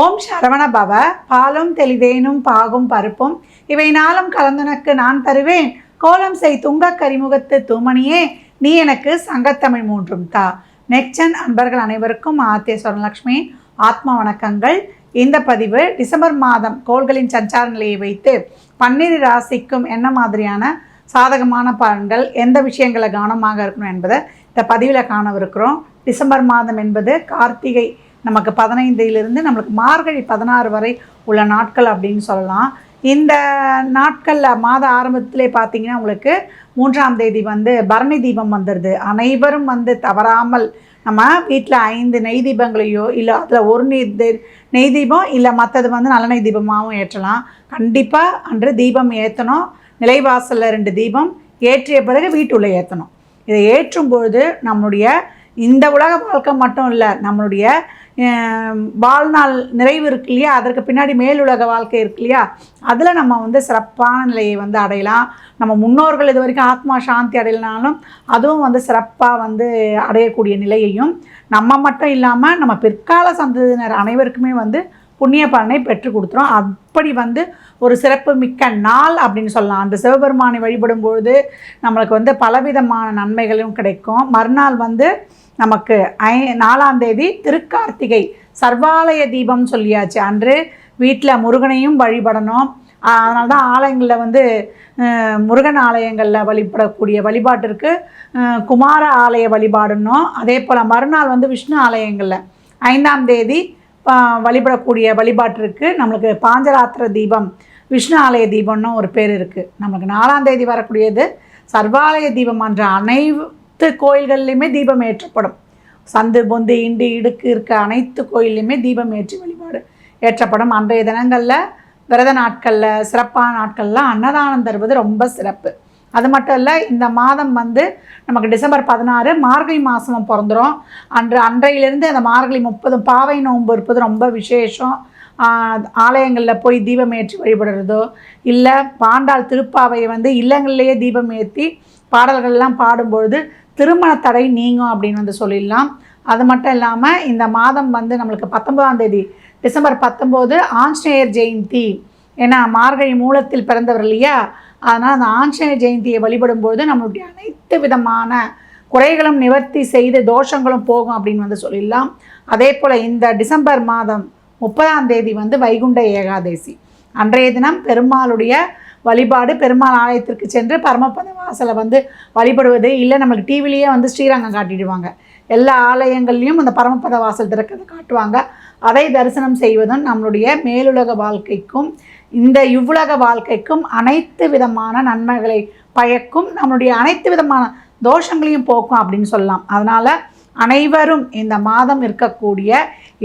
ஓம் சரவண பவ. பாலும் தெளிதேனும் பாகும் பருப்பும். இவை நாளும் கலந்துனக்கு நான் தருவேன். கோலம் செய் துங்கக் கரிமுகத்து தூமணியே. நீ எனக்கு சங்கத்தமிழ் மூன்றும் தா. நெக்சன் அன்பர்கள் அனைவருக்கும் ஆத்திய சுவர்ணலக்ஷ்மி ஆத்ம வணக்கங்கள். இந்த பதிவு டிசம்பர் மாதம் கோள்களின் சஞ்சார நிலையை வைத்து பன்னிரு ராசிக்கும் என்ன மாதிரியான சாதகமான பலன்கள் எந்த விஷயங்களை கவனமாக இருக்கணும் என்பதை இந்த பதிவில் காணவிருக்கிறோம். டிசம்பர் மாதம் என்பது கார்த்திகை நமக்கு பதினைந்திலிருந்து நம்மளுக்கு மார்கழி பதினாறு வரை உள்ள நாட்கள் அப்படின்னு சொல்லலாம். இந்த நாட்களில் மாத ஆரம்பத்திலே பார்த்தீங்கன்னா உங்களுக்கு மூன்றாம் தேதி வந்து பரணி தீபம் வந்துடுது அனைவரும் வந்து தவறாமல் நம்ம வீட்டில் ஐந்து நெய் தீபங்களையோ இல்லை அதில் ஒரு நெய் நெய் தீபம் இல்லை மற்றது வந்து நல்லெண்ணெய் தீபமாகவும் ஏற்றலாம். கண்டிப்பாக அன்று தீபம் ஏற்றணும் நிலைவாசலில் ரெண்டு தீபம் ஏற்றிய பிறகு வீட்டுள்ளே ஏற்றணும் இதை ஏற்றும் பொழுது நம்மளுடைய இந்த உலக வாழ்க்கை மட்டும் இல்லை நம்மளுடைய வாழ்நாள் நிறைவு இருக்கு இல்லையா? அதற்கு பின்னாடி மேலுலக வாழ்க்கை இருக்கு இல்லையா? அதில் நம்ம வந்து சிறப்பான நிலையை வந்து அடையலாம். நம்ம முன்னோர்கள் இது வரைக்கும் ஆத்மா சாந்தி அடையலனாலும் அதுவும் வந்து சிறப்பாக வந்து அடையக்கூடிய நிலையையும் நம்ம மட்டும் இல்லாமல் நம்ம பிற்கால சந்ததியினர் அனைவருக்குமே வந்து புண்ணிய பலனை பெற்று கொடுத்துரும். அப்படி வந்து ஒரு சிறப்பு மிக்க நாள் அப்படின்னு சொல்லலாம். அந்த சிவபெருமானை வழிபடும் பொழுது நம்மளுக்கு வந்து பலவிதமான நன்மைகளும் கிடைக்கும். மறுநாள் வந்து நமக்கு ஐ நாலாம் தேதி திருக்கார்த்திகை சர்வாலய தீபம் சொல்லியாச்சு. அன்று வீட்டில் முருகனையும் வழிபடணும். அதனால தான் ஆலயங்களில் வந்து முருகன் ஆலயங்களில் வழிபடக்கூடிய வழிபாட்டிற்கு குமார ஆலய வழிபாடுனோம் அதே போல் மறுநாள் வந்து விஷ்ணு ஆலயங்களில் ஐந்தாம் தேதி வழிபடக்கூடிய வழிபாட்டிற்கு நம்மளுக்கு பாஞ்சராத்திர தீபம் விஷ்ணு ஆலய தீபம்னு ஒரு பேர் இருக்குது நமக்கு நாலாம் தேதி வரக்கூடியது சர்வாலய தீபம் என்ற அனைத்து கோயில்கள்லையுமே தீபம் ஏற்றப்படும். சந்து பொந்து இண்டு இடுக்கு இருக்க அனைத்து கோயில்லையுமே தீபம் ஏற்றி வழிபாடு ஏற்றப்படும். அன்றைய தினங்களில் விரத நாட்களில் சிறப்பான நாட்களில் அன்னதானம் தருவது ரொம்ப சிறப்பு. அது மட்டும் இல்லை இந்த மாதம் வந்து நமக்கு டிசம்பர் பதினாறு மார்கழி மாதமும் பிறந்துரும். அன்று அன்றையிலேருந்து அந்த மார்கழி முப்பது பாவை நோன்பு இருப்பது ரொம்ப விசேஷம். ஆலயங்களில் போய் தீபம் ஏற்றி வழிபடுறதோ இல்லை பாண்டாள் திருப்பாவையை வந்து இல்லங்கள்லேயே தீபம் ஏற்றி பாடல்கள்லாம் பாடும்பொழுது திருமண தடை நீங்கும் அப்படின்னு வந்து சொல்லிடலாம். அது மட்டும் இல்லாமல் இந்த மாதம் வந்து நம்மளுக்கு பத்தொன்பதாம் தேதி டிசம்பர் பத்தொம்போது ஆஞ்சநேயர் ஜெயந்தி. ஏன்னா மார்கழி மூலத்தில் பிறந்தவர் இல்லையா? அதனால் அந்த ஆஞ்சநேய ஜெயந்தியை வழிபடும்போது நம்மளுடைய அனைத்து விதமான குறைகளும் நிவர்த்தி செய்து தோஷங்களும் போகும் அப்படின்னு வந்து சொல்லிடலாம். அதே போல் இந்த டிசம்பர் மாதம் முப்பதாம் தேதி வந்து வைகுண்ட ஏகாதேசி. அன்றைய தினம் பெருமாளுடைய வழிபாடு பெருமாள் ஆலயத்திற்கு சென்று பரமபத வாசலை வந்து வழிபடுவது இல்லை நம்மளுக்கு டிவிலேயே வந்து ஸ்ரீரங்கம் காட்டிடுவாங்க. எல்லா ஆலயங்கள்லேயும் அந்த பரமபத வாசல் திறக்கிறது காட்டுவாங்க. அதை தரிசனம் செய்வதும் நம்மளுடைய மேலுலக வாழ்க்கைக்கும் இந்த இவ்வுலக வாழ்க்கைக்கும் அனைத்து விதமான நன்மைகளை பயக்கும் நம்மளுடைய அனைத்து விதமான தோஷங்களையும் போக்கும் அப்படின்னு சொல்லலாம். அதனால் அனைவரும் இந்த மாதம் இருக்கக்கூடிய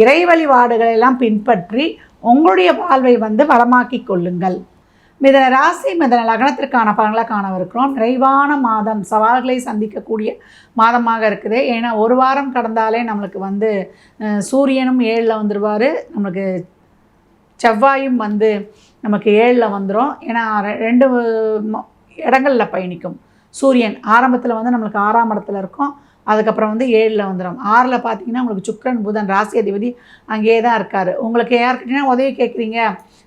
இறை வழிபாடுகளெல்லாம் பின்பற்றி உங்களுடைய வாழ்வை வந்து வளமாக்கி கொள்ளுங்கள். மிதன ராசி மிதன லக்னத்திற்கான பலன்களை காணவிருக்கிறோம். நிறைவான மாதம் சவால்களை சந்திக்கக்கூடிய மாதமாக இருக்குது. ஏன்னா ஒரு வாரம் கடந்தாலே நம்மளுக்கு வந்து சூரியனும் ஏழில் வந்துடுவார் நம்மளுக்கு செவ்வாயும் வந்து நமக்கு ஏழில் வந்துடும் ஏன்னா ரெண்டு இடங்களில் பயணிக்கும். சூரியன் ஆரம்பத்தில் வந்து நம்மளுக்கு ஆறாம் இடத்துல இருக்கும். அதுக்கப்புறம் வந்து ஏழில் வந்துடும் ஆறில் பார்த்தீங்கன்னா உங்களுக்கு சுக்கரன் புதன் ராசி அதிபதி அங்கேயே தான் இருக்கார். உங்களுக்கு யார்கிட்டனா உதவி கேட்குறீங்க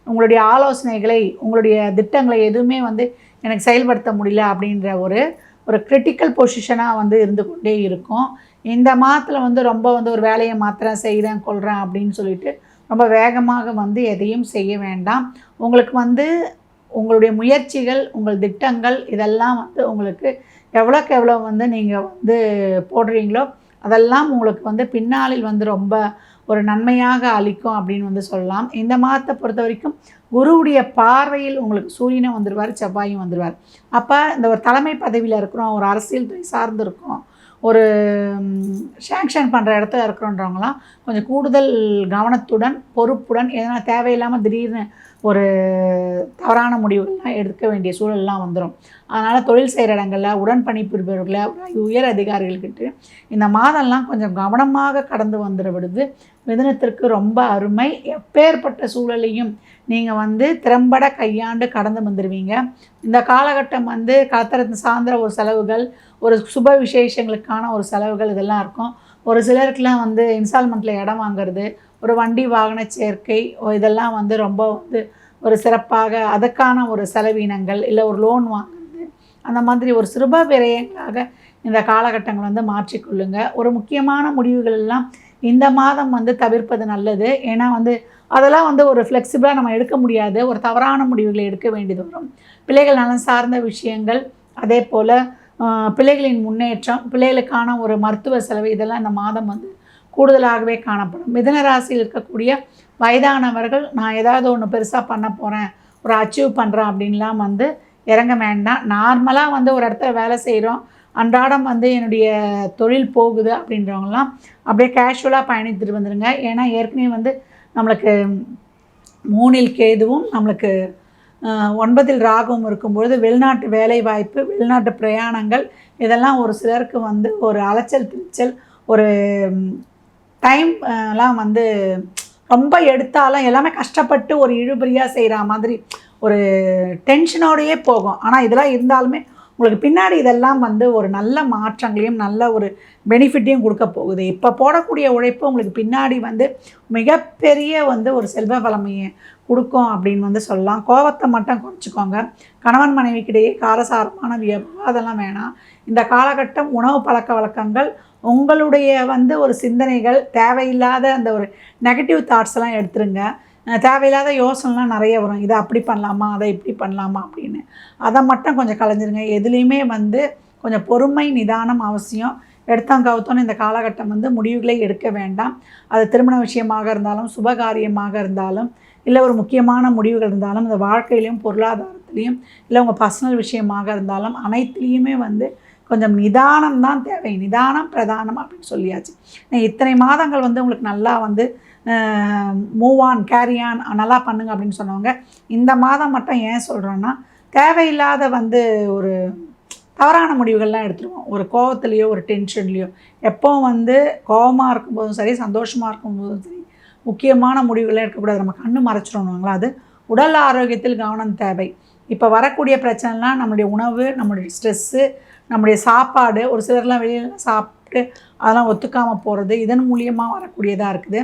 உங்களுடைய ஆலோசனைகளை உங்களுடைய திட்டங்களை எதுவுமே வந்து எனக்கு செயல்படுத்த முடியல அப்படின்ற ஒரு ஒரு கிரிட்டிக்கல் பொசிஷனாக வந்து இருந்து கொண்டே இருக்கும். இந்த மாதத்தில் வந்து ரொம்ப வந்து ஒரு வேலையை மாத்திரம் செய்கிறேன் கொள்கிறேன் அப்படின்னு சொல்லிட்டு ரொம்ப வேகமாக வந்து எதையும் செய்ய வேண்டாம். உங்களுக்கு வந்து உங்களுடைய முயற்சிகள் உங்கள் திட்டங்கள் இதெல்லாம் வந்து உங்களுக்கு எவ்வளோக்கு எவ்வளோ வந்து நீங்கள் வந்து போடுறீங்களோ அதெல்லாம் உங்களுக்கு வந்து பின்னாளில் வந்து ரொம்ப ஒரு நன்மையாக அளிக்கும் அப்படின்னு வந்து சொல்லலாம். இந்த மாதத்தை பொறுத்த வரைக்கும் குருவுடைய பார்வையில் உங்களுக்கு சூரியனும் வந்துடுவார் செவ்வாயும் வந்துடுவார் அப்போ இந்த ஒரு தலைமை பதவியில் இருக்கிறோம் ஒரு அரசியல் துறை சார்ந்து இருக்கோம். ஒரு சேங்ஷன் பண்ணுற இடத்துல இருக்கிறோன்றவங்களாம் கொஞ்சம் கூடுதல் கவனத்துடன் பொறுப்புடன் எதனா தேவையில்லாமல் திடீர்னு ஒரு தவறான முடிவுகள்லாம் எடுக்க வேண்டிய சூழல்லாம் வந்துடும் அதனால் தொழில் செய்கிற இடங்களில் உடன் பணிபுரிபவர்களை உயர் அதிகாரிகள்கிட்ட இந்த மாதம்லாம் கொஞ்சம் கவனமாக கடந்து வந்துட விடுது. மிதனத்திற்கு ரொம்ப அருமை. எப்பேற்பட்ட சூழலையும் நீங்கள் வந்து திறம்பட கையாண்டு கடந்து வந்துடுவீங்க இந்த காலகட்டம் வந்து கலத்தரத்து சார்ந்த ஒரு செலவுகள் ஒரு சுப விசேஷங்களுக்கான ஒரு செலவுகள் இதெல்லாம் இருக்கும். ஒரு சிலருக்குலாம் வந்து இன்ஸ்டால்மெண்ட்டில் இடம் வாங்குறது ஒரு வண்டி வாகன சேர்க்கை ஓ, இதெல்லாம் வந்து ரொம்ப வந்து ஒரு சிறப்பாக அதற்கான ஒரு செலவினங்கள் இல்லை ஒரு லோன் வாங்குறது அந்த மாதிரி ஒரு சுப விரயங்களாக இந்த காலகட்டங்கள் வந்து மாற்றிக்கொள்ளுங்க ஒரு முக்கியமான முடிவுகள் எல்லாம் இந்த மாதம் வந்து தவிர்ப்பது நல்லது. ஏன்னா வந்து அதெல்லாம் வந்து ஒரு ஃப்ளெக்சிபிளாக நம்ம எடுக்க முடியாது. ஒரு தவறான முடிவுகளை எடுக்க வேண்டியது வரும். பிள்ளைகள் நலன் சார்ந்த விஷயங்கள் அதே போல் பிள்ளைகளின் முன்னேற்றம் பிள்ளைகளுக்கான ஒரு மருத்துவ செலவு இதெல்லாம் இந்த மாதம் வந்து கூடுதலாகவே காணப்படும். மிதன ராசியில் இருக்கக்கூடிய வயதானவர்கள் நான் ஏதாவது ஒன்று பெருசாக பண்ண போகிறேன் ஒரு அச்சீவ் பண்ணுறேன் அப்படின்லாம் வந்து இறங்க வேண்டாம். நார்மலாக வந்து ஒரு இடத்துல வேலை செய்கிறோம் அன்றாடம் வந்து என்னுடைய தொழில் போகுது அப்படின்றவங்கலாம் அப்படியே கேஷுவலாக பயணித்துட்டு வந்துடுங்க ஏன்னா ஏற்கனவே வந்து நம்மளுக்கு மூணில் கேதுவும் நம்மளுக்கு ஒன்பதில் ராகவும் இருக்கும்பொழுது வெளிநாட்டு வேலை வாய்ப்பு வெளிநாட்டு பிரயாணங்கள் இதெல்லாம் ஒரு சிலருக்கு வந்து ஒரு அலைச்சல் திருச்சல் ஒரு டைம் எல்லாம் வந்து ரொம்ப எடுத்தாலும் எல்லாமே கஷ்டப்பட்டு ஒரு இழுபறியாக செய்கிற மாதிரி ஒரு டென்ஷனோடையே போகும். ஆனால் இதெல்லாம் இருந்தாலுமே உங்களுக்கு பின்னாடி இதெல்லாம் வந்து ஒரு நல்ல மாற்றங்களையும் நல்ல ஒரு பெனிஃபிட்டையும் கொடுக்க போகுது. இப்போ போடக்கூடிய உழைப்பு உங்களுக்கு பின்னாடி வந்து மிகப்பெரிய வந்து ஒரு செல்வ வளமையை கொடுக்கும் அப்படின்னு வந்து சொல்லலாம். கோவத்தை மட்டும் குறைச்சிக்கோங்க. கணவன் மனைவிக்கிடையே காரசாரமான விவாதம்லாம் வேணாம். இந்த காலகட்டம் உணவு பழக்க வழக்கங்கள் உங்களுடைய வந்து ஒரு சிந்தனைகள் தேவையில்லாத அந்த ஒரு நெகட்டிவ் தாட்ஸ் எல்லாம் எடுத்துருங்க. தேவையில்லாத யோசனைலாம் நிறைய வரும். இதை அப்படி பண்ணலாமா? அதை இப்படி பண்ணலாமா? அப்படின்னு. அதை மட்டும் கொஞ்சம் கலைஞ்சிருங்க. எதுலேயுமே வந்து கொஞ்சம் பொறுமை நிதானம் அவசியம். எடுத்தாங்கவுத்தோன்னு இந்த காலகட்டம் வந்து முடிவுகளை எடுக்க வேண்டாம். அது திருமண விஷயமாக இருந்தாலும் சுபகாரியமாக இருந்தாலும் இல்லை ஒரு முக்கியமான முடிவுகள் இருந்தாலும் இந்த வாழ்க்கையிலையும் பொருளாதாரத்துலேயும் இல்லை உங்கள் பர்சனல் விஷயமாக இருந்தாலும் அனைத்துலேயுமே வந்து கொஞ்சம் நிதானம் தான் தேவை. நிதானம் பிரதானம் அப்படின்னு சொல்லியாச்சு. இத்தனை மாதங்கள் வந்து உங்களுக்கு நல்லா வந்து மூவ் ஆன் கேரி ஆன் நல்லா பண்ணுங்க அப்படின்னு சொன்னவங்க இந்த மாதம் மட்டும் ஏன் சொல்கிறோன்னா தேவையில்லாத வந்து ஒரு தவறான முடிவுகள்லாம் எடுத்துருவோம். ஒரு கோவத்துலேயோ ஒரு டென்ஷன்லேயோ எப்போ வந்து கோவமாக இருக்கும்போதும் சரி சந்தோஷமாக இருக்கும்போதும் சரி முக்கியமான முடிவுகளை எடுக்கக்கூடாது. நம்ம கண்ணு மறைச்சிடணுங்களா அது உடல் ஆரோக்கியத்தில் கவனம் தேவை. இப்போ வரக்கூடிய பிரச்சனைலாம் நம்மளுடைய உணவு நம்மளுடைய ஸ்ட்ரெஸ்ஸு நம்முடைய சாப்பாடு ஒரு சிலர்லாம் வெளியில் சாப்பிட்டு அதெல்லாம் ஒத்துக்காமல் போகிறது இதன் மூலியமாக வரக்கூடியதாக இருக்குது.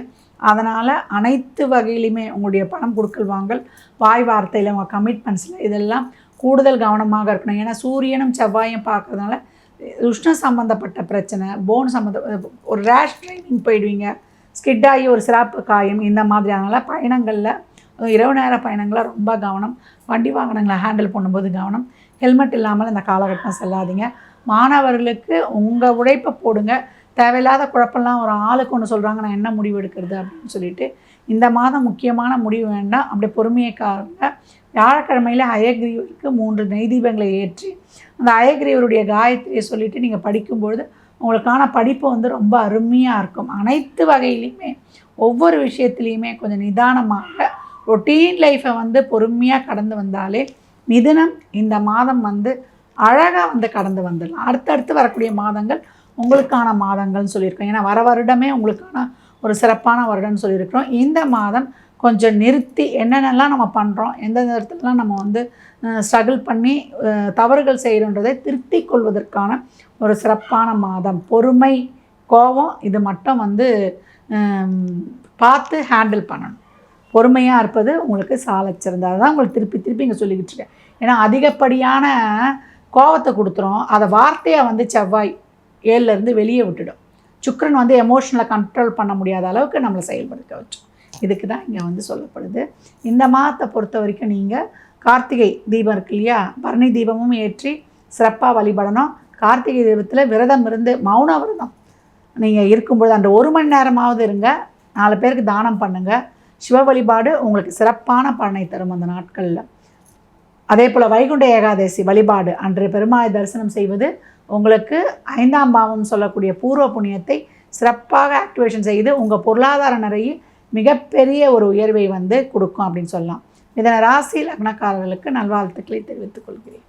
அதனால் அனைத்து வகையிலுமே உங்களுடைய பணம் கொடுக்கல் வாங்கல் வாய் வார்த்தையில் உங்கள் கமிட்மெண்ட்ஸில் இதெல்லாம் கூடுதல் கவனமாக இருக்கணும். ஏன்னா சூரியனும் செவ்வாயும் பார்க்குறதுனால உஷ்ண சம்மந்தப்பட்ட பிரச்சனை போன் சம்மந்த ஒரு ரேஷ் ட்ரைனிங் போயிடுவீங்க. ஸ்கிட்டாகி ஒரு சிராப்பு காயம் இந்த மாதிரி. அதனால் பயணங்களில் இரவு நேர பயணங்களில் ரொம்ப கவனம். வண்டி வாகனங்களை ஹேண்டில் பண்ணும்போது கவனம். ஹெல்மெட் இல்லாமல் இந்த காலகட்டம் செல்லாதீங்க. மாணவர்களுக்கு உங்கள் உழைப்பை போடுங்க. தேவையில்லாத குழப்பம்லாம் ஒரு ஆளுக்கு ஒன்று சொல்கிறாங்க நான் என்ன முடிவு எடுக்கிறது அப்படின்னு சொல்லிட்டு இந்த மாதம் முக்கியமான முடிவு வேண்டாம். அப்படி பொறுமையை காருங்க வியாழக்கிழமையில் அயக்ரீவருக்கு மூன்று நெய்தீபங்களை ஏற்றி அந்த அயக்ரீவருடைய காயத்ரியை சொல்லிட்டு நீங்கள் படிக்கும்பொழுது உங்களுக்கான படிப்பு வந்து ரொம்ப அருமையாக இருக்கும். அனைத்து வகையிலையுமே ஒவ்வொரு விஷயத்துலையுமே கொஞ்சம் நிதானமாக ரொட்டீன் லைஃப்பை வந்து பொறுமையாக கடந்து வந்தாலே மிதுனம் இந்த மாதம் வந்து அழகாக வந்து கடந்து வந்துடலாம். அடுத்தடுத்து வரக்கூடிய மாதங்கள் உங்களுக்கான மாதங்கள்னு சொல்லியிருக்கோம் ஏன்னா வர வருடமே உங்களுக்கான ஒரு சிறப்பான வருடம்னு சொல்லியிருக்கிறோம். இந்த மாதம் கொஞ்சம் நிறுத்தி என்னென்னலாம் நம்ம பண்ணுறோம் எந்த நேரத்துலலாம் நம்ம வந்து ஸ்ட்ரகிள் பண்ணி தவறுகள் செய்கிறோன்றதை திருத்தி கொள்வதற்கான ஒரு சிறப்பான மாதம். பொறுமை கோபம் இது மட்டும் வந்து பார்த்து ஹேண்டில் பண்ணணும். பொறுமையாக இருப்பது உங்களுக்கு சாலை சிறந்தது. அதுதான் உங்களுக்கு திருப்பி திருப்பி இங்கே சொல்லிக்கிட்டு இருக்கேன். ஏன்னா அதிகப்படியான கோவத்தை கொடுத்துரும். அதை வார்த்தையாக வந்து செவ்வாய் ஏழுலேருந்து வெளியே விட்டுடும். சுக்கரன் வந்து எமோஷனலை கண்ட்ரோல் பண்ண முடியாத அளவுக்கு நம்மளை செயல்படுத்த வச்சோம் இதுக்கு தான் இங்கே வந்து சொல்லப்படுது. இந்த மாதத்தை பொறுத்த வரைக்கும் நீங்கள் கார்த்திகை தீபம் இருக்கு இல்லையா? பரணி தீபமும் ஏற்றி சிறப்பாக வழிபடணும். கார்த்திகை தீபத்தில் விரதம் இருந்து மௌன விரதம். நீங்கள் இருக்கும்பொழுது அந்த ஒரு மணி நேரமாவது இருங்க. நாலு பேருக்கு தானம் பண்ணுங்கள் சிவ வழிபாடு உங்களுக்கு சிறப்பான பலனை தரும் அந்த நாட்களில். அதே போல் வைகுண்ட ஏகாதசி வழிபாடு. அன்று பெருமாளை தரிசனம் செய்வது உங்களுக்கு ஐந்தாம் பாவம் சொல்லக்கூடிய பூர்வ புண்ணியத்தை சிறப்பாக ஆக்டிவேஷன் செய்து உங்கள் பொருளாதார நிறைய மிகப்பெரிய ஒரு உயர்வை வந்து கொடுக்கும் அப்படின்னு சொல்லலாம். இதனை ராசி லக்னக்காரர்களுக்கு நல்வாழ்த்துக்களை தெரிவித்துக் கொள்கிறேன்.